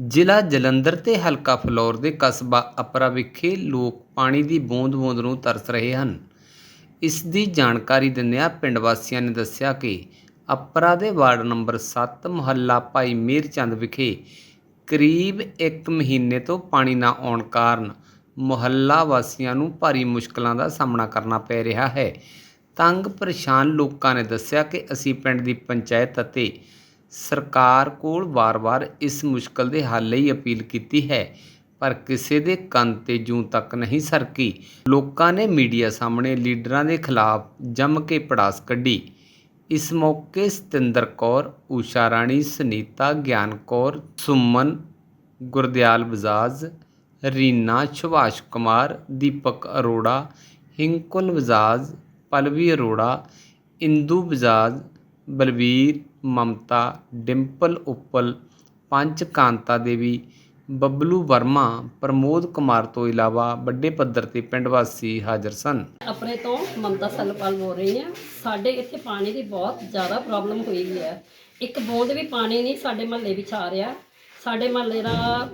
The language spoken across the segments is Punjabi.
ਜ਼ਿਲ੍ਹਾ ਜਲੰਧਰ ਤੇ ਹਲਕਾ ਫਲੌਰ ਦੇ ਕਸਬਾ ਅਪਰਾ ਵਿਖੇ ਲੋਕ ਪਾਣੀ ਦੀ ਬੂੰਦ-ਬੂੰਦ ਨੂੰ ਤਰਸ ਰਹੇ ਹਨ। ਇਸ ਦੀ ਜਾਣਕਾਰੀ ਦਿੰਦਿਆਂ ਪਿੰਡ ਵਾਸੀਆਂ ਨੇ ਦੱਸਿਆ ਕਿ ਅਪਰਾ ਦੇ ਵਾਰਡ ਨੰਬਰ 7 ਮੁਹੱਲਾ ਭਾਈ ਮੀਰ ਚੰਦ ਵਿਖੇ ਕਰੀਬ 1 ਮਹੀਨੇ ਤੋਂ ਪਾਣੀ ਨਾ ਆਉਣ ਕਾਰਨ ਮੁਹੱਲਾ ਵਾਸੀਆਂ ਨੂੰ ਭਾਰੀ ਮੁਸ਼ਕਲਾਂ ਦਾ ਸਾਹਮਣਾ ਕਰਨਾ ਪੈ ਰਿਹਾ ਹੈ। ਤੰਗ ਪਰੇਸ਼ਾਨ ਲੋਕਾਂ ਨੇ ਦੱਸਿਆ ਕਿ ਅਸੀਂ ਪਿੰਡ ਦੀ ਪੰਚਾਇਤ ਅਤੇ ਸਰਕਾਰ ਕੋਲ ਵਾਰ-ਵਾਰ ਇਸ ਮੁਸ਼ਕਲ ਦੇ ਹੱਲ ਲਈ ਅਪੀਲ ਕੀਤੀ ਹੈ, ਪਰ ਕਿਸੇ ਦੇ ਕੰਨ ਤੇ ਜੂੰ ਤੱਕ ਨਹੀਂ ਸਰਕੀ। ਲੋਕਾਂ ਨੇ ਮੀਡੀਆ ਸਾਹਮਣੇ ਲੀਡਰਾਂ ਦੇ ਖਿਲਾਫ ਜੰਮ ਕੇ ਪੜਾਸ ਕੱਢੀ। ਇਸ ਮੌਕੇ ਸਤਿੰਦਰ ਕੌਰ, ਊਸ਼ਾ ਰਾਣੀ, ਸੁਨੀਤਾ ਗਿਆਨ ਕੌਰ ਸੁਮਨ ਗੁਰਦਿਆਲ ਬਜਾਜ ਰੀਨਾ ਸੁਭਾਸ਼ ਕੁਮਾਰ, ਦੀਪਕ ਅਰੋੜਾ, ਹਿੰਕੁਲ ਬਜਾਜ ਪਲਵੀ ਅਰੋੜਾ, ਇੰਦੂ ਬਜਾਜ ਬਲਬੀਰ ਮਮਤਾ, ਡਿੰਪਲ ਉੱਪਲ, ਪੰਚ ਕਾਂਤਾ ਦੇਵੀ, ਬੱਬਲੂ ਵਰਮਾ, ਪ੍ਰਮੋਦ ਕੁਮਾਰ ਤੋਂ ਇਲਾਵਾ ਵੱਡੇ ਪੱਧਰ ਤੇ ਪਿੰਡ ਵਾਸੀ ਹਾਜ਼ਰ ਸਨ। ਆਪਣੇ ਤੋਂ ਮਮਤਾ ਸਲਪਾਲ ਬੋਲ ਰਹੀ ਹਾਂ। ਸਾਡੇ ਇੱਥੇ ਪਾਣੀ ਦੀ ਬਹੁਤ ਜ਼ਿਆਦਾ ਪ੍ਰੋਬਲਮ ਹੋਈ ਹੋਈ ਹੈ। ਇੱਕ ਬੂੰਦ ਵੀ ਪਾਣੀ ਨਹੀਂ ਸਾਡੇ ਮਹੱਲੇ ਵਿੱਚ ਆ ਰਿਹਾ। ਸਾਡੇ ਮਹੱਲੇ ਦਾ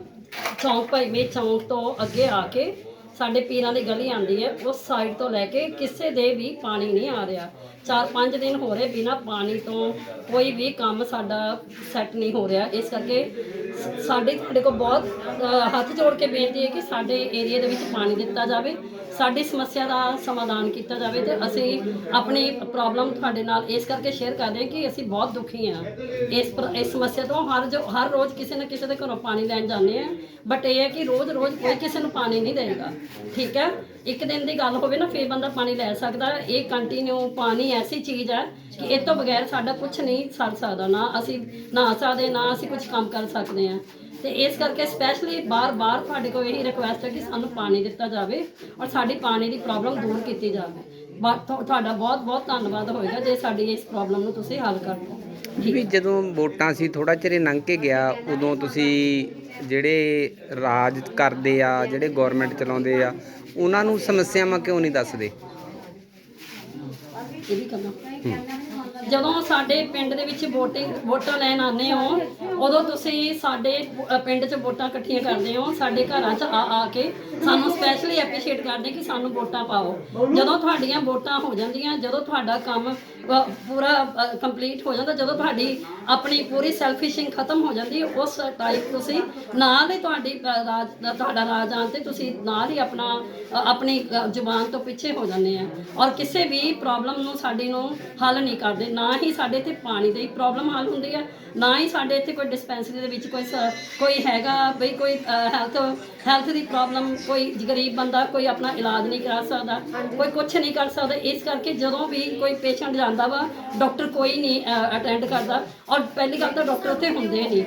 ਚੌਂਕ ਭਾਈ ਮੇ ਚੌਂਕ ਤੋਂ ਅੱਗੇ ਆ ਕੇ ਸਾਡੇ ਪੀਰਾਂ ਦੀ ਗਲੀ ਆਉਂਦੀ ਹੈ ਉਸ ਸਾਈਡ ਤੋਂ ਲੈ ਕੇ ਕਿਸੇ ਦੇ ਵੀ ਪਾਣੀ ਨਹੀਂ ਆ ਰਿਹਾ। ਚਾਰ ਪੰਜ ਦਿਨ ਹੋ ਰਹੇ ਬਿਨਾ ਪਾਣੀ ਤੋਂ ਕੋਈ ਵੀ ਕੰਮ ਸਾਡਾ ਸੈੱਟ ਨਹੀਂ ਹੋ ਰਿਹਾ। ਇਸ ਕਰਕੇ ਸ- ਸਾਡੇ ਤੁਹਾਡੇ ਕੋਲ ਬਹੁਤ ਅ, ਹੱਥ ਜੋੜ ਕੇ ਬੇਨਤੀ ਹੈ ਕਿ ਸਾਡੇ ਏਰੀਆ ਦੇ ਵਿੱਚ ਪਾਣੀ ਦਿੱਤਾ ਜਾਵੇ। ਸਾਡੀ ਸਮੱਸਿਆ ਦਾ ਸਮਾਧਾਨ ਕੀਤਾ ਜਾਵੇ ਤੇ ਅਸੀਂ ਆਪਣੀ ਪ੍ਰੋਬਲਮ ਤੁਹਾਡੇ ਨਾਲ ਇਸ ਕਰਕੇ ਸ਼ੇਅਰ ਕਰਦੇ ਹਾਂ ਕਿ ਅਸੀਂ ਬਹੁਤ ਦੁਖੀ ਹਾਂ। ਇਸ ਪ੍ਰ- ਇਸ ਸਮੱਸਿਆ ਤੋਂ ਹਰ ਜੋ, ਹਰ ਰੋਜ਼ ਕਿਸੇ ਨਾ ਕਿਸੇ ਦੇ ਘਰੋਂ ਪਾਣੀ ਲੈਣ ਜਾਂਦੇ ਹਾਂ। ਬਟ ਇਹ ਹੈ ਕਿ ਰੋਜ਼-ਰੋਜ਼ ਕੋਈ ਕਿਸੇ ਨੂੰ ਪਾਣੀ ਨਹੀਂ ਦੇਗਾ ਠੀਕ ਹੈ? ਇੱਕ ਦਿਨ ਦੀ ਗੱਲ ਹੋਵੇ ਨਾ, ਫੇਰ ਬੰਦਾ ਪਾਣੀ ਲੈ ਸਕਦਾ। ਇਹ ਕੰਟੀਨਿਊ ਪਾਣੀ ਐਸੀ ਚੀਜ਼ ਹੈ ਕਿ ਇਹ ਤੋਂ ਬਗੈਰ ਸਾਡਾ ਕੁਝ ਨਹੀਂ ਸਰ ਸਕਦਾ। ਨਾ ਅਸੀਂ ਨਹਾ ਸਕਦੇ, ਨਾ ਅਸੀਂ ਕੁਝ ਕੰਮ ਕਰ ਸਕਦੇ ਹਾਂ। ਤੇ ਇਸ ਕਰਕੇ ਸਪੈਸ਼ਲੀ ਬਾਰ-ਬਾਰ ਤੁਹਾਡੇ ਕੋਲ ਇਹੀ ਰਿਕੁਐਸਟ ਹੈ ਕਿ ਸਾਨੂੰ ਪਾਣੀ ਦਿੱਤਾ ਜਾਵੇ ਔਰ ਸਾਡੀ ਪਾਣੀ ਦੀ ਪ੍ਰੋਬਲਮ ਦੂਰ ਕੀਤੀ ਜਾਵੇ। ਤੁਹਾਡਾ ਬਹੁਤ-ਬਹੁਤ ਧੰਨਵਾਦ ਹੋਏਗਾ ਜੇ ਸਾਡੀ ਇਸ ਪ੍ਰੋਬਲਮ ਨੂੰ ਤੁਸੀਂ ਹੱਲ ਕਰ ਦਿਓ ਵੀ ਜਦੋਂ ਵੋਟਾਂ ਸੀ ਥੋੜਾ ਚਿਰ ਲੰਘ ਕੇ ਗਿਆ, ਉਦੋਂ ਤੁਸੀਂ ਜਿਹੜੇ ਰਾਜ ਕਰਦੇ ਆ, ਜਿਹੜੇ ਗਵਰਨਮੈਂਟ ਚਲਾਉਂਦੇ ਆ ਉਹਨਾਂ ਨੂੰ ਸਮੱਸਿਆਵਾਂ ਕਿਉਂ ਨਹੀਂ ਦੱਸਦੇ? ਜਦੋਂ ਸਾਡੇ ਪਿੰਡ ਦੇ ਵਿੱਚ VOTING ਵੋਟਾਂ ਲੈਣ ਆਉਂਦੇ ਹੋ ਉਦੋਂ ਤੁਸੀਂ ਸਾਡੇ ਅ, ਪਿੰਡ 'ਚ ਵੋਟਾਂ ਇਕੱਠੀਆਂ ਕਰਦੇ ਹੋ ਸਾਡੇ ਘਰਾਂ 'ਚ ਆ ਆ ਕੇ ਸਾਨੂੰ ਸਪੈਸ਼ਲੀ ਐਪਰੀਸ਼ੀਏਟ ਕਰਦੇ ਕਿ ਸਾਨੂੰ ਵੋਟਾਂ ਪਾਓ। ਜਦੋਂ ਤੁਹਾਡੀਆਂ ਵੋਟਾਂ ਹੋ ਜਾਂਦੀਆਂ ਜਦੋਂ ਤੁਹਾਡਾ ਕੰਮ ਅ, ਪੂਰਾ ਕੰਪਲੀਟ ਹੋ ਜਾਂਦਾ। ਜਦੋਂ ਤੁਹਾਡੀ ਆਪਣੀ ਪੂਰੀ ਸੈਲਫਿਸ਼ਿੰਗ ਖਤਮ ਹੋ ਜਾਂਦੀ ਹੈ, ਉਸ ਟਾਈਪ ਤੁਸੀਂ ਨਾਲ ਹੀ ਤੁਹਾਡੀ ਅ, ਰਾਜ ਤੁਹਾਡਾ ਰਾਜ ਆਉਣ ਤੇ ਤੁਸੀਂ ਨਾਲ ਹੀ ਆਪਣਾ ਅ, ਆਪਣੀ ਅ, ਜ਼ੁਬਾਨ ਤੋਂ ਪਿੱਛੇ ਹੋ ਜਾਂਦੇ ਆ। ਔਰ ਕਿਸੇ ਵੀ ਪ੍ਰੋਬਲਮ ਨੂੰ ਸਾਡੀ ਨੂੰ ਹੱਲ ਨਹੀਂ ਕਰਦੇ। ਨਾ ਹੀ ਸਾਡੇ ਇੱਥੇ ਪਾਣੀ ਦੀ ਪ੍ਰੋਬਲਮ ਹੱਲ ਹੁੰਦੀ ਹੈ ਨਾ ਹੀ ਸਾਡੇ ਇੱਥੇ ਕੋਈ ਡਿਸਪੈਂਸਰੀ ਦੇ ਵਿੱਚ ਕੋਈ ਸ- ਕੋਈ ਹੈਗਾ ਬਈ ਕੋਈ ਹੈਲਥ ਹੈਲਥ ਦੀ ਪ੍ਰੋਬਲਮ ਕੋਈ ਗਰੀਬ ਬੰਦਾ ਕੋਈ ਆਪਣਾ ਇਲਾਜ ਨਹੀਂ ਕਰਾ ਸਕਦਾ ਕੋਈ ਕੁਝ ਨਹੀਂ ਕਰ ਸਕਦਾ। ਇਸ ਕਰਕੇ ਜਦੋਂ ਵੀ ਕੋਈ ਪੇਸ਼ੈਂਟ ਜਾਂਦਾ ਵਾ ਡਾਕਟਰ ਕੋਈ ਨਹੀਂ ਅਟੈਂਡ ਕਰਦਾ। ਔਰ ਪਹਿਲੀ ਗੱਲ ਤਾਂ ਡਾਕਟਰ ਉੱਥੇ ਹੁੰਦੇ ਨਹੀਂ।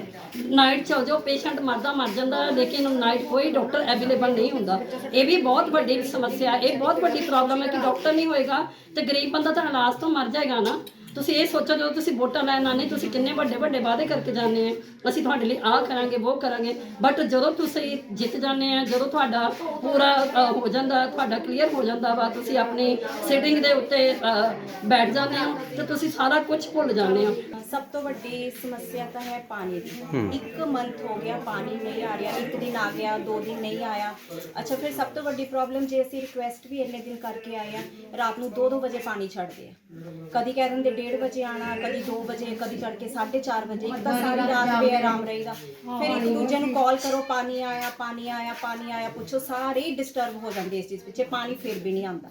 ਨਾਈਟ ਚ ਜੋ ਪੇਸ਼ੈਂਟ ਮਰਦਾ ਮਰ ਜਾਂਦਾ, ਲੇਕਿਨ ਨਾਈਟ ਕੋਈ ਡਾਕਟਰ ਅਵੇਲੇਬਲ ਨਹੀਂ ਹੁੰਦਾ। ਇਹ ਵੀ ਬਹੁਤ ਵੱਡੀ ਸਮੱਸਿਆ ਇਹ ਬਹੁਤ ਵੱਡੀ ਪ੍ਰੋਬਲਮ ਹੈ ਕਿ ਡਾਕਟਰ ਨਹੀਂ ਹੋਏਗਾ ਤੇ ਗਰੀਬ ਬੰਦਾ ਤਾਂ ਇਲਾਜ ਤੋਂ ਮਰ ਜਾਏਗਾ ਨਾ। ਤੁਸੀਂ ਇਹ ਸੋਚੋ ਜਦੋਂ ਤੁਸੀਂ ਵੋਟਾਂ ਲੈਣ ਆਉਂਦੇ ਤੁਸੀਂ ਕਿੰਨੇ ਵੱਡੇ ਵੱਡੇ ਵਾਅਦੇ ਕਰਕੇ ਜਾਂਦੇ ਆ ਅਸੀਂ ਤੁਹਾਡੇ ਲਈ ਆਹ ਕਰਾਂਗੇ ਉਹ ਕਰਾਂਗੇ। ਬਟ ਜਦੋਂ ਤੁਸੀਂ ਜਿੱਤ ਜਾਂਦੇ ਆ ਜਦੋਂ ਤੁਹਾਡਾ ਪੂਰਾ ਅ, ਹੋ ਜਾਂਦਾ ਤੁਹਾਡਾ ਕਲੀਅਰ ਹੋ ਜਾਂਦਾ ਵਾ ਤੁਸੀਂ ਆਪਣੀ ਸਿਟਿੰਗ ਦੇ ਉੱਤੇ ਅ, ਬੈਠ ਜਾਂਦੇ ਹੋ ਤੇ ਤੁਸੀਂ ਸਾਰਾ ਕੁਝ ਭੁੱਲ ਜਾਂਦੇ ਹੋ। ਸਭ ਤੋਂ ਵੱਡੀ ਸਮੱਸਿਆ ਤਾਂ ਹੈ ਪਾਣੀ ਦੀ। ਇੱਕ ਮੰਥ ਹੋ ਗਿਆ ਪਾਣੀ ਨਹੀਂ ਆ ਰਿਹਾ ਇੱਕ ਦਿਨ ਆ ਗਿਆ ਦੋ ਦਿਨ ਨਹੀਂ ਆਇਆ। ਅੱਛਾ ਫਿਰ ਸਭ ਤੋਂ ਵੱਡੀ ਪ੍ਰੋਬਲਮ ਜੇ ਅਸੀਂ ਰਿਕੁਐਸਟ ਵੀ ਇੰਨੇ ਦਿਨ ਕਰਕੇ ਆਏ ਆ ਰਾਤ ਨੂੰ 2-2 ਵਜੇ ਪਾਣੀ ਛੱਡਦੇ ਆ। ਕਦੀ ਕਹਿ ਦਿੰਦੇ 1:30 ਵਜੇ ਆਣਾ ਕਦੀ 2 ਵਜੇ ਕਦੀ ਤੜਕੇ 4:30 ਵਜੇ ਇੱਕ ਤਾਂ ਸਾਰੀ ਰਾਤ ਬੇਆਰਾਮ ਰਹੀਦਾ। ਫਿਰ ਇੱਕ ਦੂਜੇ ਨੂੰ ਕਾਲ ਕਰੋ ਪਾਣੀ ਆਇਆ ਪਾਣੀ ਆਇਆ ਪਾਣੀ ਆਇਆ ਪੁੱਛੋ ਸਾਰੇ ਡਿਸਟਰਬ ਹੋ ਜਾਂਦੇ ਇਸ ਚੀਜ਼ ਪਿੱਛੇ ਪਾਣੀ ਫਿਰ ਵੀ ਨਹੀਂ ਆਉਂਦਾ।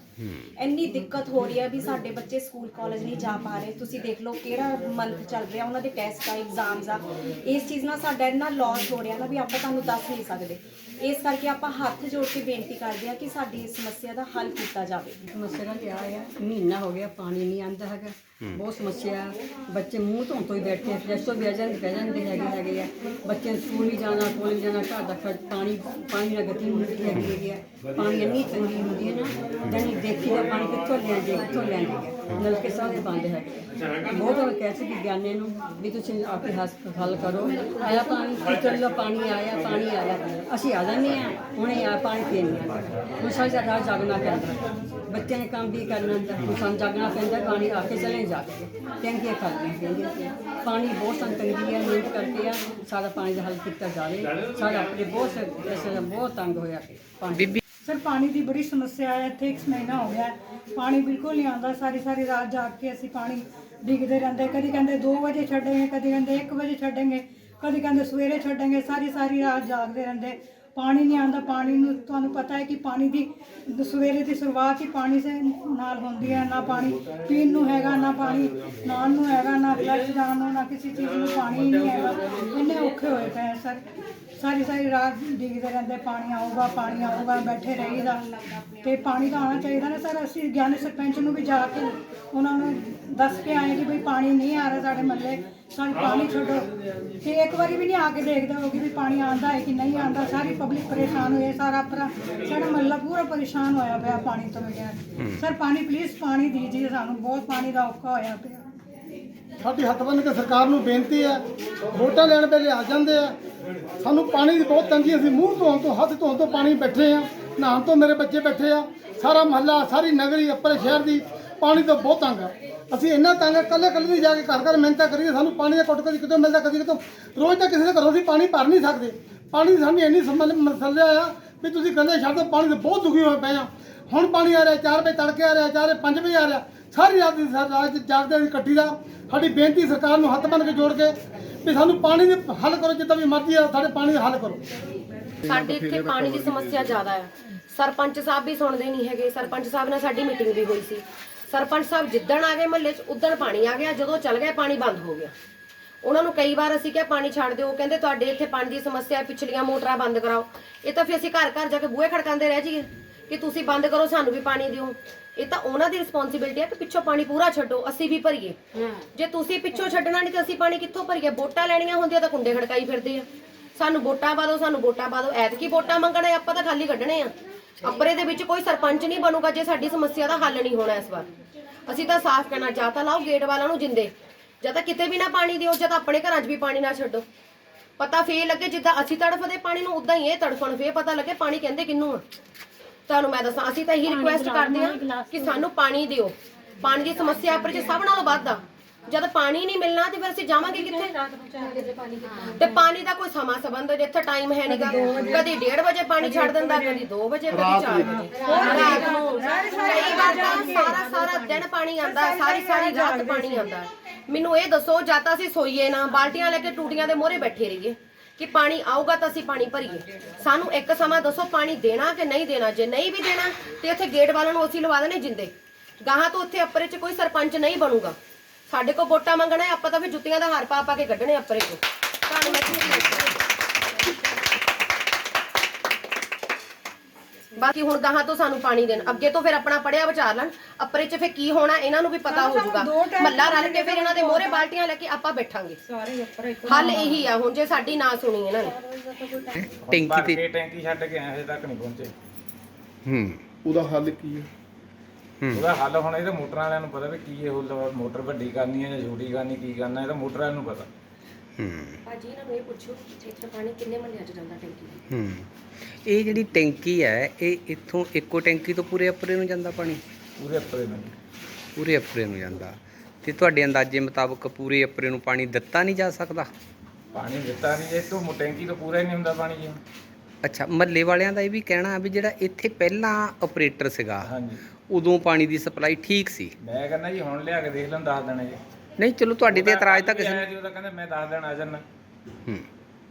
ਇੰਨੀ ਦਿੱਕਤ ਹੋ ਰਹੀ ਹੈ ਵੀ ਸਾਡੇ ਬੱਚੇ ਸਕੂਲ ਕਾਲਜ ਨਹੀਂ ਜਾ ਪਾ ਰਹੇ। ਤੁਸੀਂ ਦੇਖ ਲਓ ਕਿਹੜਾ ਮੰਥ ਚੱਲ ਰਿਹਾ, ਉਹਨਾਂ ਦੇ ਟੈਸਟ ਆ ਐਗਜ਼ਾਮਸ ਆ। ਇਸ ਚੀਜ਼ ਨਾਲ ਸਾਡਾ ਇੰਨਾ ਲਾਸ ਹੋ ਰਿਹਾ ਨਾ ਵੀ ਆਪਾਂ ਤੁਹਾਨੂੰ ਦੱਸ ਨਹੀਂ ਸਕਦੇ। ਇਸ ਕਰਕੇ ਆਪਾਂ ਹੱਥ ਜੋੜ ਕੇ ਬੇਨਤੀ ਕਰਦੇ ਆ ਕਿ ਸਾਡੀ ਇਸ ਸਮੱਸਿਆ ਦਾ ਹੱਲ ਕੀਤਾ ਜਾਵੇ। ਸਮੱਸਿਆ ਕੀ ਆ, ਮਹੀਨਾ ਹੋ ਗਿਆ, ਪਾਣੀ ਨਹੀਂ ਆਂਦਾ ਹੈਗਾ। ਬਹੁਤ ਸਮੱਸਿਆ ਹੈ। ਬੱਚੇ ਮੂੰਹ ਧੋਣ ਤੋਂ ਹੀ ਬੈਠੇ ਫਰੈਸ਼ ਵੀ ਆ ਜਾਂਦੇ ਬਹਿ ਜਾਂਦੇ ਹੈਗੇ ਹੈਗੇ ਆ। ਬੱਚਿਆਂ ਨੂੰ ਸਕੂਲ ਵੀ ਜਾਣਾ ਕੋਲ ਜਾਣਾ, ਘਰ ਦਾ ਖਰਚ, ਪਾਣੀ ਪਾਣੀ ਨਾਲ ਗਤੀ ਹੁੰਦੀ ਹੈਗੀ ਹੈਗੀ ਆ। ਪਾਣੀ ਇੰਨੀ ਚੰਗੀ ਹੁੰਦੀ ਹੈ ਨਾ ਜਾਨੀ ਦੇਖੀ ਦਾ ਪਾਣੀ ਕਿੱਥੋਂ ਲਿਆਂਦੇ ਕਿੱਥੋਂ ਲਿਆਂਦੇ ਨਲਕੇ ਸਾਰੇ ਬੰਦ ਹੈਗੇ ਬਹੁਤ ਵਾਰ ਕਹਿ ਸੀ ਵਿਗਿਆਨੀ ਨੂੰ ਵੀ ਤੁਸੀਂ ਆਪੇ ਹੱਸ, ਹੱਲ ਕਰੋ। ਆਇਆ ਪਾਣੀ, ਕਿ ਚੱਲੋ ਪਾਣੀ ਆਇਆ ਪਾਣੀ ਆਇਆ। ਅਸੀਂ ਆ ਜਾਂਦੇ ਆ ਹੁਣੇ ਆ ਪਾਣੀ ਪੀਣੇ ਆ ਹੁਣ ਸਾਡਾ ਜਾਗਣਾ ਪੈਂਦਾ। ਬੱਚਿਆਂ ਨੇ ਕੰਮ ਵੀ ਕਰਨਾ ਹੁੰਦਾ, ਹੁਣ ਸਾਨੂੰ ਜਾਗਣਾ ਪੈਂਦਾ, ਪਾਣੀ ਆ ਕੇ ਚਲੇ ਜਾ ਕੇ ਟੈਂਕੀਆਂ ਕਰਦੇ ਰਹਿੰਦੇ ਪਾਣੀ ਬਹੁਤ ਸੰਤੰਗੀ ਹੈ ਮਿਹਨਤ ਕਰਕੇ ਆ। ਸਾਰਾ ਪਾਣੀ ਦਾ ਹੱਲ ਕੀਤਾ ਜਾਵੇ ਸਾਡਾ ਆਪਣੇ ਬਹੁਤ ਐਸੇ ਬਹੁਤ ਤੰਗ ਹੋਇਆ ਪਾਣੀ। ਸਰ ਪਾਣੀ ਦੀ ਬੜੀ ਸਮੱਸਿਆ ਹੈ। ਇੱਥੇ ਇੱਕ ਮਹੀਨਾ ਹੋ ਗਿਆ ਪਾਣੀ ਬਿਲਕੁਲ ਨਹੀਂ ਆਉਂਦਾ। ਸਾਰੀ ਸਾਰੀ ਰਾਤ ਜਾਗ ਕੇ ਅਸੀਂ ਪਾਣੀ ਡਿੱਗਦੇ ਰਹਿੰਦੇ। ਕਦੀ ਕਹਿੰਦੇ 2 ਵਜੇ ਛੱਡਾਂਗੇ ਕਦੀ ਕਹਿੰਦੇ 1 ਵਜੇ ਛੱਡਾਂਗੇ ਕਦੀ ਕਹਿੰਦੇ ਸਵੇਰੇ ਛੱਡਾਂਗੇ। ਸਾਰੀ ਸਾਰੀ ਰਾਤ ਜਾਗਦੇ ਰਹਿੰਦੇ। ਪਾਣੀ ਨਹੀਂ ਆਉਂਦਾ, ਪਾਣੀ ਨੂੰ ਤੁਹਾਨੂੰ ਪਤਾ ਹੈ ਕਿ ਪਾਣੀ ਦੀ ਸਵੇਰੇ ਦੀ ਸ਼ੁਰੂਆਤ ਹੀ ਪਾਣੀ ਸੇ ਨਾਲ ਹੁੰਦੀ ਹੈ, ਨਾ ਪਾਣੀ ਪੀਣ ਨੂੰ ਹੈਗਾ, ਨਾ ਪਾਣੀ ਨਹਾਉਣ ਨੂੰ ਹੈਗਾ, ਨਾ ਫਲੈਸ਼ ਜਾਣ ਨੂੰ, ਨਾ ਕਿਸੇ ਚੀਜ਼ ਨੂੰ ਪਾਣੀ ਨਹੀਂ ਹੈਗਾ। ਇੰਨੇ ਔਖੇ ਹੋਏ ਪਏ ਸਰ। ਸਾਰੀ ਸਾਰੀ ਰਾਤ ਡਿੱਗਦੇ ਰਹਿੰਦੇ, ਪਾਣੀ ਆਊਗਾ ਪਾਣੀ ਆਊਗਾ, ਬੈਠੇ ਰਹੀਦਾ। ਤੇ ਪਾਣੀ ਤਾਂ ਆਉਣਾ ਚਾਹੀਦਾ ਨਾ ਸਰ, ਅਸੀਂ ਗਿਆਨੀ ਸਰਪੰਚ ਨੂੰ ਵੀ ਜਾ ਕੇ ਉਹਨਾਂ ਨੂੰ ਦੱਸ ਕੇ ਆਏ ਕਿ ਵੀ ਪਾਣੀ ਨਹੀਂ ਆ ਰਿਹਾ ਸਾਡੇ ਮੱਲੇ ਸਾਨੂੰ ਪਾਣੀ ਛੱਡੋ। ਤੇ ਇੱਕ ਵਾਰੀ ਵੀ ਨਹੀਂ ਆ ਕੇ ਦੇਖਦੇ ਹੋ ਕਿ ਵੀ ਪਾਣੀ ਆਂਦਾ ਹੈ ਕਿ ਨਹੀਂ ਆਂਦਾ ਸਾਰੀ ਪਬਲਿਕ ਪਰੇਸ਼ਾਨ ਹੋਈ ਹੈ ਸਾਰਾ ਆਪਣਾ ਸਾਡਾ ਮੱਲਾ ਪੂਰਾ ਪਰੇਸ਼ਾਨ ਹੋਇਆ ਪਿਆ ਪਾਣੀ ਤੋਂ ਬਗੈਰ। ਸਰ ਪਾਣੀ ਪਲੀਜ਼ ਪਾਣੀ ਦੀਜੀਏ ਸਾਨੂੰ। ਬਹੁਤ ਪਾਣੀ ਦਾ ਔਖਾ ਹੋਇਆ ਪਿਆ। ਸਾਡੀ ਹੱਥ ਬੰਨ੍ਹ ਕੇ ਸਰਕਾਰ ਨੂੰ ਬੇਨਤੀ ਹੈ ਵੋਟਾਂ ਲੈਣ ਵੇਲੇ ਆ ਜਾਂਦੇ ਆ। ਸਾਨੂੰ ਪਾਣੀ ਦੀ ਬਹੁਤ ਤੰਗੀ। ਅਸੀਂ ਮੂੰਹ ਧੋਣ ਤੋਂ ਹੱਥ ਧੋਣ ਤੋਂ ਪਾਣੀ ਬੈਠੇ ਆ ਨਹਾਉਣ ਤੋਂ ਮੇਰੇ ਬੱਚੇ ਬੈਠੇ ਆ। ਸਾਰਾ ਮਹੱਲਾ ਸਾਰੀ ਨਗਰੀ ਅੱਪਰ ਸ਼ਹਿਰ ਦੀ ਪਾਣੀ ਤੋਂ ਬਹੁਤ ਤੰਗ ਆ ਅਸੀਂ ਇੰਨਾ ਤੰਗ ਕੱਲੇ ਕੱਲੇ ਦੀ ਜਾ ਕੇ ਘਰ ਘਰ ਮਿਹਨਤਾਂ ਕਰੀਏ, ਸਾਨੂੰ ਪਾਣੀ ਦਾ ਘੁੱਟ ਕਦੀ ਕਿਤੋਂ ਮਿਲਦਾ, ਕਦੀ ਕਿਤੋਂ ਰੋਜ਼ ਤਾਂ ਕਿਸੇ ਦੇ ਘਰੋਂ ਅਸੀਂ ਪਾਣੀ ਭਰ ਨਹੀਂ ਸਕਦੇ। ਪਾਣੀ ਦੀ ਸਾਨੂੰ ਇੰਨੀ ਸਮੱਲ ਆ ਵੀ ਤੁਸੀਂ ਕਹਿੰਦੇ ਛੱਡ ਦਿਓ, ਪਾਣੀ ਤੋਂ ਬਹੁਤ ਦੁਖੀ ਹੋਏ ਪਏ ਆ। ਹੁਣ ਪਾਣੀ ਆ ਰਿਹਾ 4 ਵਜੇ ਤੜਕੇ ਆ ਰਿਹਾ 4 5 ਵਜੇ ਆ ਰਿਹਾ। ਸਾਰੀ ਰਾਤ ਦੀ ਸਾਰੀ ਰਾਤ ਜਾਗਦੇ ਦੀ ਇਕੱਠੀ ਦਾ। ਸਾਡੀ ਬੇਨਤੀ ਸਰਕਾਰ ਨੂੰ ਹੱਥ ਬੰਨ੍ਹ ਕੇ ਜੋੜ ਕੇ ਵੀ ਸਾਨੂੰ ਪਾਣੀ ਦੇ ਹੱਲ ਕਰੋ, ਜਿੱਦਾਂ ਵੀ ਮਰਜ਼ੀ ਆ, ਸਾਡੇ ਪਾਣੀ ਦਾ ਹੱਲ ਕਰੋ। ਸਾਡੇ ਇੱਥੇ ਪਾਣੀ ਦੀ ਸਮੱਸਿਆ ਜ਼ਿਆਦਾ ਹੈ ਸਰਪੰਚ ਸਾਹਿਬ ਵੀ ਸੁਣਦੇ ਨਹੀਂ ਹੈਗੇ, ਸਰਪੰਚ ਸਾਹਿਬ ਨਾਲ ਸਾਡੀ ਮੀਟਿੰਗ ਵੀ ਹੋਈ ਸੀ। ਸਰਪੰਚ ਸਾਹਿਬ ਜਿੱਦਣ ਆ ਗਏ ਮਹੱਲੇ 'ਚ ਉਦਣ ਪਾਣੀ ਆ ਗਿਆ। ਜਦੋਂ ਚੱਲ ਗਏ ਪਾਣੀ ਬੰਦ ਹੋ ਗਿਆ। ਉਹਨਾਂ ਨੂੰ ਕਈ ਵਾਰ ਅਸੀਂ ਕਿਹਾ ਪਾਣੀ ਛੱਡ ਦਿਓ। ਕਹਿੰਦੇ ਤੁਹਾਡੇ ਇੱਥੇ ਪਾਣੀ ਦੀ ਸਮੱਸਿਆ ਹੈ, ਪਿਛਲੀਆਂ ਮੋਟਰਾਂ ਬੰਦ ਕਰਾਓ। ਇਹ ਤਾਂ ਫਿਰ ਅਸੀਂ ਘਰ ਘਰ ਜਾ ਕੇ ਬੂਹੇ ਖੜਕਾਉਂਦੇ ਰਹਿ ਜਾਈਏ ਕਿ ਤੁਸੀਂ ਬੰਦ ਕਰੋ ਸਾਨੂੰ ਵੀ ਪਾਣੀ ਦਿਓ। ਇਹ ਤਾਂ ਉਹਨਾਂ ਦੀ ਰਿਸਪੌਂਸਿਬਿਲਟੀ ਹੈ ਕਿ ਪਿੱਛੋਂ ਪਾਣੀ ਪੂਰਾ ਛੱਡੋ ਅਸੀਂ ਵੀ ਭਰੀਏ। ਜੇ ਤੁਸੀਂ ਪਿੱਛੋਂ ਛੱਡਣਾ ਨਹੀਂ ਤਾਂ ਅਸੀਂ ਪਾਣੀ ਕਿੱਥੋਂ ਭਰੀਏ? ਵੋਟਾਂ ਲੈਣੀਆਂ ਹੁੰਦੀਆਂ ਤਾਂ ਕੁੰਡੇ ਖੜਕਾਈ ਫਿਰਦੇ ਆ। ਸਾਨੂੰ ਵੋਟਾਂ ਪਾ ਦਿਓ ਸਾਨੂੰ ਵੋਟਾਂ ਪਾ ਦਿਓ। ਐਤਕੀ ਵੋਟਾਂ ਮੰਗਣੇ ਆਪਾਂ ਤਾਂ ਖਾਲੀ ਕੱਢਣੇ ਆ। ਅੱਪਰੇ ਦੇ ਵਿੱਚ ਕੋਈ ਸਰਪੰਚ ਨਹੀਂ ਬਣੂਗਾ ਜੇ ਸਾਡੀ ਸਮੱਸਿਆ ਦਾ ਹੱਲ ਨਹੀਂ ਹੋਣਾ ਇਸ ਵਾਰ। ਅਸੀਂ ਤਾਂ ਸਾਫ਼ ਕਹਿਣਾ ਜਾਂ ਤਾਂ ਲਾਓ ਗੇਟ ਵਾਲਿਆਂ ਨੂੰ ਜਿੰਦੇ ਜਾਂ ਤਾਂ ਕਿਤੇ ਵੀ ਨਾ ਪਾਣੀ ਦਿਓ ਜਾਂ ਤਾਂ ਆਪਣੇ ਘਰਾਂ 'ਚ ਵੀ ਪਾਣੀ ਨਾ ਛੱਡੋ। ਪਤਾ ਫੇਰ ਲੱਗੇ ਜਿੱਦਾਂ ਅਸੀਂ ਤੜਫਦੇ ਪਾਣੀ ਨੂੰ ਉਦਾਂ ਹੀ ਇਹ ਤੜਫਣ ਫੇਰ ਪਤਾ ਲੱਗੇ ਪਾਣੀ ਕਹਿੰਦੇ ਕਿੰਨੂੰ ਆ। ਤੁਹਾਨੂੰ ਮੈਂ ਦੱਸਾਂ ਅਸੀਂ ਤਾਂ ਇਹੀ ਰਿਕੁਐਸਟ ਕਰਦੇ ਹਾਂ ਕਿ ਸਾਨੂੰ ਪਾਣੀ ਦਿਓ। ਪਾਣੀ ਦੀ ਸਮੱਸਿਆ ਆਪਰੇ ਚ ਸਭ ਨਾਲੋਂ ਵੱਧ ਆ। ਜਦ ਪਾਣੀ ਨਹੀਂ ਮਿਲਣਾ ਤੇ ਫਿਰ ਅਸੀਂ ਜਾਵਾਂਗੇ ਕਿੱਥੇ? ਤੇ ਪਾਣੀ ਦਾ ਕੋਈ ਸਮਾਂ ਸੰਬੰਧ ਜਿੱਥੇ ਟਾਈਮ ਹੈ ਨਹੀਂਗਾ ਕਦੀ 1:30 ਵਜੇ। ਪਾਣੀ ਛੱਡ ਦਿੰਦਾ ਕਦੀ 2 ਵਜੇ ਕਦੀ 4 ਵਜੇ। ਰਾਤ ਨੂੰ ਕਈ ਵਾਰ ਤਾਂ ਸਾਰਾ ਸਾਰਾ ਦਿਨ ਪਾਣੀ ਆਂਦਾ ਸਾਰੀ ਸਾਰੀ ਰਾਤ ਪਾਣੀ ਆਂਦਾ ਮੈਨੂੰ ਇਹ ਦੱਸੋ ਜਾਂ ਤਾਂ ਅਸੀਂ ਸੋਈਏ ਨਾ ਬਾਲਟੀਆਂ ਲੈ ਕੇ ਟੂਟੀਆਂ ਦੇ ਮੋਹਰੇ ਬੈਠੇ ਰਹੀਏ ਕਿ ਪਾਣੀ ਆਊਗਾ ਤਾਂ ਅਸੀਂ ਪਾਣੀ ਭਰੀਏ। ਸਾਨੂੰ ਇੱਕ ਸਮਾਂ ਦੱਸੋ ਪਾਣੀ ਦੇਣਾ ਕਿ ਨਹੀਂ ਦੇਣਾ? ਜੇ ਨਹੀਂ ਵੀ ਦੇਣਾ ਤੇ ਇੱਥੇ ਗੇਟ ਵਾਲਿਆਂ ਨੂੰ ਅਸੀਂ ਲਵਾ ਦੇਣੇ ਜਿੰਦੇ। ਗਾਹਾਂ ਤੋਂ ਉੱਥੇ ਅੱਪਰੇ 'ਚ ਕੋਈ ਸਰਪੰਚ ਨਹੀਂ ਬਣੂਗਾ। ਸਾਡੇ ਕੋਲ ਵੋਟਾਂ ਮੰਗਣਾ ਹੈ ਆਪਾਂ ਤਾਂ ਫਿਰ ਜੁੱਤੀਆਂ ਦਾ ਹਾਰ ਪਾ ਪਾ ਕੇ ਕੱਢਣੇ ਅੱਪਰੇ ਕੋ ਤੁਹਾਨੂੰ ਮੈਂ ਕੀ ਦੱਸਾਂ। ਬਾਕੀ ਹੁਣ ਗਾਹਾਂ ਤੋਂ ਸਾਨੂੰ ਪਾਣੀ ਦੇਣ। ਅੱਗੇ ਤੋਂ ਫਿਰ ਆਪਣਾ ਪੜਿਆ ਵਿਚਾਰ ਲੈਣ। ਅੱਪਰੇ 'ਚ ਫਿਰ ਕੀ ਹੋਣਾ ਇਹਨਾਂ ਨੂੰ ਵੀ ਪਤਾ ਹੋ ਜਾਊਗਾ ਮੱਲਾ ਰਲ ਕੇ ਫਿਰ ਇਹਨਾਂ ਦੇ ਮੋਹਰੇ ਬਾਲਟੀਆਂ ਲੈ ਕੇ ਆਪਾਂ ਬੈਠਾਂਗੇ। ਹੱਲ ਇਹੀ ਆ ਹੁਣ ਜੇ ਸਾਡੀ ਨਾ ਸੁਣੀ ਇਹਨਾਂ ਨੇ। ਟੈਂਕੀ ਤੇ ਕੇ ਟੈਂਕੀ ਛੱਡ ਕੇ ਆਏ ਹਜੇ ਤੱਕ ਨਹੀਂ ਪਹੁੰਚੇ। ਹੂੰ। ਉਹਦਾ ਹੱਲ ਕੀ ਹੈ ਉਹਦਾ ਹੱਲ ਹੁਣ ਇਹਦੇ ਮੋਟਰਾਂ ਵਾਲਿਆਂ ਨੂੰ ਪਤਾ ਵੀ ਕੀ ਇਹ ਉਹ ਮੋਟਰ ਵੱਡੀ ਕਰਨੀ ਹੈ ਜਾਂ ਛੋਟੀ ਕਰਨੀ ਕੀ ਕਰਨਾ ਇਹ ਤਾਂ ਮੋਟਰ ਵਾਲਿਆਂ ਨੂੰ ਪਤਾ। ਹੂੰ। ਭਾਜੀ ਇਹਨਾਂ ਨੂੰ ਇਹ ਪੁੱਛੋ ਕਿ ਇੱਥੇ ਪਾਣੀ ਕਿੰਨੇ ਮਹੱਲਿਆਂ 'ਚ ਜਾਂਦਾ ਟੈਂਕੀ ਦਾ? ਹੂੰ। ਇਹ ਜਿਹੜੀ ਟੈਂਕੀ ਹੈ ਇਹ ਇੱਥੋਂ ਇੱਕੋ ਟੈਂਕੀ ਤੋਂ ਪੂਰੇ ਅਪਰੇ ਨੂੰ ਜਾਂਦਾ ਪਾਣੀ? ਪੂਰੇ ਉੱਪਰੇ ਨੂੰ। ਪੂਰੇ ਅਪਰੇ ਨੂੰ ਜਾਂਦਾ। ਤੇ ਤੁਹਾਡੇ ਅੰਦਾਜ਼ੇ ਮੁਤਾਬਕ ਪੂਰੇ ਅਪਰੇ ਨੂੰ ਪਾਣੀ ਦਿੱਤਾ ਨਹੀਂ ਜਾ ਸਕਦਾ? ਪਾਣੀ ਦਿੱਤਾ ਨਹੀਂ ਜੇ ਤੋਂ ਮੋ- ਟੈਂਕੀ ਤੋਂ ਪੂਰਾ ਹੀ ਨਹੀਂ ਹੁੰਦਾ ਪਾਣੀ ਜੀ। ਅੱਛਾ ਮਹੱਲੇ ਵਾਲਿਆਂ ਦਾ ਇਹ ਵੀ ਕਹਿਣਾ ਵੀ ਜਿਹੜਾ ਇੱਥੇ ਪਹਿਲਾਂ ਆਪਰੇਟਰ ਸੀਗਾ ਹਾਂਜੀ। ਉਦੋਂ ਪਾਣੀ ਦੀ ਸਪਲਾਈ ਠੀਕ ਸੀ। ਮੈਂ ਕਹਿੰਦਾ ਜੀ ਹੁਣ ਲਿਆ ਕੇ ਦੇਖ ਲੈਣ ਦੱਸ ਦੇਣਾ ਜੀ। ਨਹੀਂ ਚਲੋ ਤੁਹਾਡੇ ਤੇ ਇਤਰਾਜ਼ ਤਾਂ ਕਿਸੇ ਜੀ ਉਹਦਾ ਕਹਿੰਦਾ ਮੈਂ ਦੱਸ ਦੇਣ ਆ ਜਾਣਾ ਹੂੰ।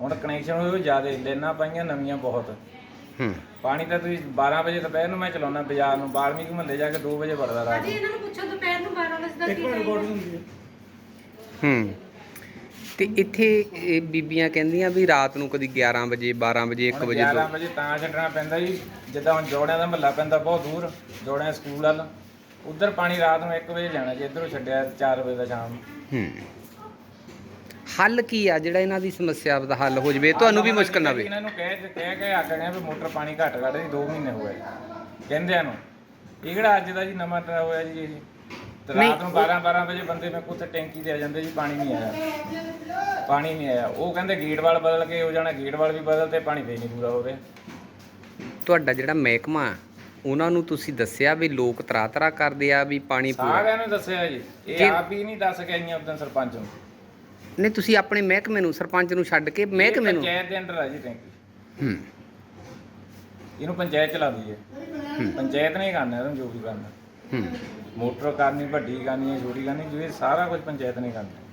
ਹੁਣ ਕਨੈਕਸ਼ਨ ਉਹ ਜ਼ਿਆਦਾ ਲੈਣਾ ਪਾਈਆਂ ਨਵੀਆਂ ਬਹੁਤ। ਹੂੰ। ਪਾਣੀ ਤਾਂ ਤੁਸੀਂ 12 ਵਜੇ ਦੁਪਹਿਰ ਨੂੰ ਮੈਂ ਚਲਾਉਣਾ ਬਾਜ਼ਾਰ ਨੂੰ ਬਾਲਮੀਕ ਮਹੱਲੇ ਜਾ ਕੇ 2 ਵਜੇ ਵੜਦਾ ਰਾਤ ਨੂੰ। ਹੂੰ। ਤੇ ਇੱਥੇ ਇਹ ਬੀਬੀਆਂ ਕਹਿੰਦੀਆਂ ਵੀ ਰਾਤ ਨੂੰ ਕਦੀ 11 ਵਜੇ 12 ਵਜੇ 1 ਹੁਣ ਵਜੇ 11 ਤੋਂ ਵਜੇ ਤਾਂ ਛੱਡਣਾ ਪੈਂਦਾ ਜੀ। ਜਿੱਦਾਂ ਹੁਣ ਜੋੜਿਆਂ ਦਾ ਮਹੱਲਾ ਪੈਂਦਾ ਬਹੁਤ ਦੂਰ ਜੋੜਿਆਂ ਸਕੂਲ ਵੱਲ। ਉਧਰ ਪਾਣੀ ਰਾਤ ਨੂੰ 1 ਵਜੇ ਜਾਣਾ ਜੇ ਇੱਧਰੋਂ ਛੱਡਿਆ 4 ਵਜੇ ਦਾ ਸ਼ਾਮ। ਹੂੰ। ਹੱਲ ਕੀ ਆ? ਜਿਹੜਾ ਇਹਨਾਂ ਦੀ ਸਮੱਸਿਆ ਦਾ ਹੱਲ ਹੋ ਜਵੇ ਤੁਹਾਨੂੰ ਵੀ ਮੁਸ਼ਕਲ ਨਾ ਆਵੇ। ਇਹਨਾਂ ਨੂੰ ਕਹਿ ਕਹਿ ਕੇ ਆਖ ਗਏ ਵੀ ਮੋਟਰ ਪਾਣੀ ਘੱਟ ਕੱਢਦੀ 2 ਮਹੀਨੇ ਹੋ ਗਏ। ਕਹਿੰਦਿਆਂ ਨੂੰ ਇਹ ਕਿਹੜਾ ਅੱਜ ਦਾ ਜੀ ਨਵਾਂ ਟਰਾ ਹੋਇਆ ਜੀ ਇਹ? ਤੇ ਰਾਤ ਨੂੰ 12 12 ਵਜੇ ਬੰਦੇ ਮੇਰੇ ਕੋਲ ਉੱਥੇ ਟੈਂਕੀ ਤੇ ਆ ਜਾਂਦੇ ਜੀ ਪਾਣੀ ਨਹੀਂ ਆਇਆ। ਪਾਣੀ ਨਹੀਂ ਆਇਆ। ਉਹ ਕਹਿੰਦੇ ਗੇਟ ਵਾਲ ਬਦਲ ਕੇ ਹੋ ਜਾਣਾ ਗੇਟ ਵਾਲ ਵੀ ਬਦਲ ਤੇ ਪਾਣੀ ਫੇਰ ਨਹੀਂ ਪੂਰਾ ਹੋ ਰਿਹਾ। ਤੁਹਾਡਾ ਜਿਹੜਾ ਮਹਿਕਮਾ ਉਹਨਾਂ ਨੂੰ ਤੁਸੀਂ ਦੱਸਿਆ ਵੀ ਲੋਕ ਤਰਾ ਤਰਾ ਕਰਦੇ ਆ ਵੀ ਪਾਣੀ ਪੂਰਾ? ਸਾਰਿਆਂ ਨੂੰ ਦੱਸਿਆ ਜੀ। ਇਹ ਆਪ ਹੀ ਨਹੀਂ ਦੱਸ ਕੇ ਆਈਆਂ ਉਦੋਂ ਸਰਪੰਚ ਨੂੰ। ਨਹੀਂ ਤੁਸੀਂ ਆਪਣੇ ਮਹਿਕਮੇ ਨੂੰ ਸਰਪੰਚ ਨੂੰ ਛੱਡ ਕੇ ਮਹਿਕਮੇ ਨੂੰ? ਪੰਚਾਇਤ ਦੇ ਅੰਡਰ ਆ ਜੀ ਟੈਂਕੀ। ਹੂੰ। ਇਹਨੂੰ ਪੰਚਾਇਤ ਚਲਾਉਂਦੀ ਹੈ। ਪੰਚਾਇਤ ਨੇ ਹੀ ਕਰਨਾ ਇਹਨੂੰ ਜੋ ਵੀ ਕਰਨਾ। ਹੂੰ। ਮੋਟਰ ਕਰਨੀ ਵੱਡੀ ਕਰਨੀ ਹੈ ਛੋਟੀ ਕਰਨੀ ਜਿਵੇਂ ਸਾਰਾ ਕੁਝ ਪੰਚਾਇਤ ਨੇ ਕਰਨਾ।